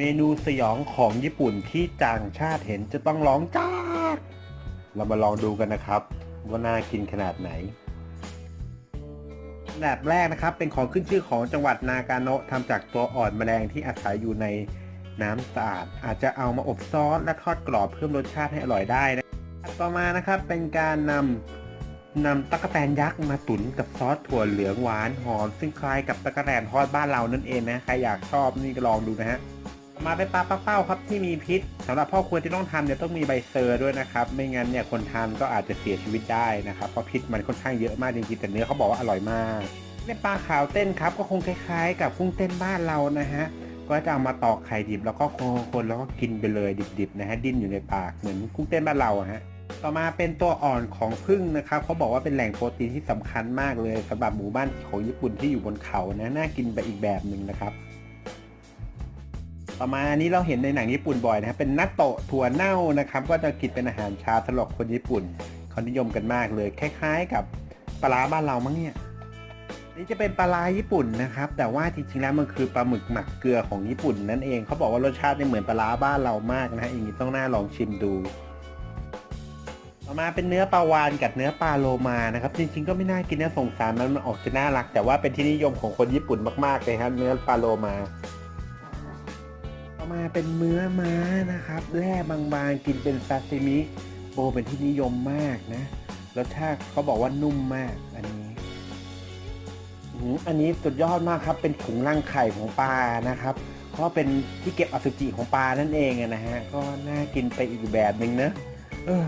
เมนูสยองของญี่ปุ่นที่ต่างชาติเห็นจะต้องร้องจ้ากเรามาลองดูกันนะครับ ว่าน่ากินขนาดไหนอันดับแรกนะครับ เป็นของขึ้นชื่อของจังหวัดนากาโนะทำจากตัวอ่อนแมลงที่อาศัยอยู่ในน้ำสะอาด อาจจะเอามาอบซอสและทอดกรอบเพิ่มรสชาติให้อร่อยได้นะต่อมานะครับเป็นการนำนำตะกแตนยักษ์มาตุ๋นกับซอสถั่วเหลืองหวานหอม ซึ่งคล้ายกับตะกแตนทอดบ้านเรานั่นเองนะใครอยากชอบนี่ก็ลองดูนะฮะ มาเป็นปลาปลาเป้าครับที่มีพิษสำหรับพ่อครัวที่ต้องทำเนี่ยต้องมีใบเซอร์ด้วยนะครับ ไม่งั้นเนี่ยคนทานก็อาจจะเสียชีวิตได้นะครับเพราะพิษมันค่อนข้างเยอะมากจริงๆแต่เนื้อเขาบอกว่าอร่อยมากเป็นปลาขาวเต้นครับก็คงคล้ายๆ กับกุ้งเต้นบ้านเรานะฮะก็จะเอามาตอกไข่ดิบแล้วก็คนแล้วก็กินไปเลยดิบๆนะฮะดิ้นอยู่ในปากเหมือนกุ้งเต้นบ้านเราฮะต่อมาเป็นตัวอ่อนของผึ้งนะครับเขาบอกว่าเป็นแหล่งโปรตีนที่สำคัญมากเลยสำหรับหมู่บ้านของญี่ปุ่นที่อยู่บนเขานะน่ากินไปอีกแบบหนึ่งนะครับ ต่อมาอันนี้เราเห็นในหนังญี่ปุ่นบ่อยนะครับ เป็นนัตโตะถั่วเน่านะครับ ก็จะกินเป็นอาหารเช้าสำหรับคนญี่ปุ่นเขานิยมกันมากเลย คล้ายๆ กับปลาบ้านเรามั้งเนี่ยนี่จะเป็นปลาญี่ปุ่นนะครับ แต่ว่าจริงๆแล้วมันคือปลาหมึกหมักเกลือของญี่ปุ่นนั่นเองเขาบอกว่ารสชาติเนี่ยเหมือนปลาบ้านเรามากนะฮะอย่างนี้ต้องน่าลองชิมดูต่อมาเป็นเนื้อปลาวานกับเนื้อปลาโลมานะครับ จริงๆก็ไม่น่ากินนะสงสารมันออกจะน่ารัก แต่ว่าเป็นที่นิยมของคนญี่ปุ่นมากๆเลยครับเนื้อปลาโลมา มาเป็นเนื้อม้านะครับแร่บางๆ กินเป็นซาซิมิโอ้เป็นที่นิยมมากนะรสชาติเขาบอกว่านุ่มมากอันนี้อืมอันนี้สุดยอดมากครับ เป็นถุงรังไข่ของปลานะครับ ก็เป็นที่เก็บอสุจิของปลานั่นเองนะฮะก็น่ากินไปอีกแบบหนึ่งนะเออ